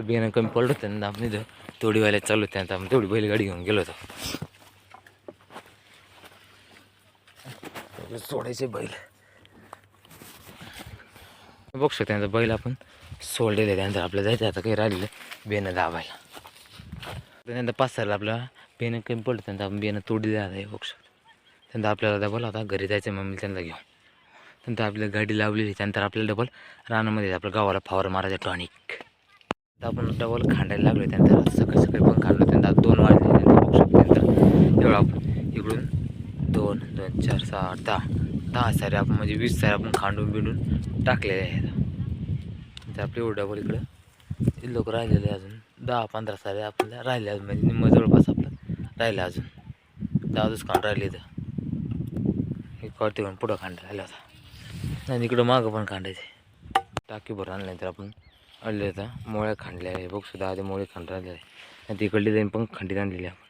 बियाणं कमी पडलं होतं ना आपण इथं तेवढी व्हायला चालू होते आता आपण तेवढी बैलगाडी घेऊन गेलो होतो सोडायचे बैल बघू शकतो त्यांचा बैल आपण. सोडलेले त्यानंतर आपलं जायचं आता काही राहिलेलं बेनं दाबायला. त्यानंतर पाच साला आपला बेनं कमी पडलं त्यानंतर आपण बेनं तोडलेलं आता बघू शकतो. त्यानंतर आपल्याला डबल आता घरी जायचं मम्मी त्यांना घेऊन. नंतर आपली गाडी लावलेली त्यानंतर आपल्याला डबल. रानामध्ये आपल्या गावाला फावर मारायचं टॉनिक. तर आपण डबल खांडायला लागलो त्यानंतर सकाळी सकाळी पण खांडलो त्यानंतर दोन वाजले त्यानंतर बघू शकतो त्यानंतर एवढं आपण इकडून दोन दोन चार सहा आठ दहा. दहा सारे आपण म्हणजे वीस सारे आपण खांडून बिंडून टाकलेले आहेत. तर आपले एवढं इकडं. लोक राहिलेले अजून. दहा पंधरा सारे आपल्याला राहिले अजून म्हणजे निम्म जवळपास आपलं राहिलं अजून. दहा दिवस खांड राहिले इथं. हे कळते पण पुढं खांड राहिलं होता. आणि इकडं मागं पण खांडायचे टाकी भरून आणल्यानंतर आपण आणले होता मोळ्या खांडल्या आहे बघ सुद्धा आधी मोळे खांड राहिले आहे. आणि तिकडली जाईन पण खंडीत आणलेली आहे आपण.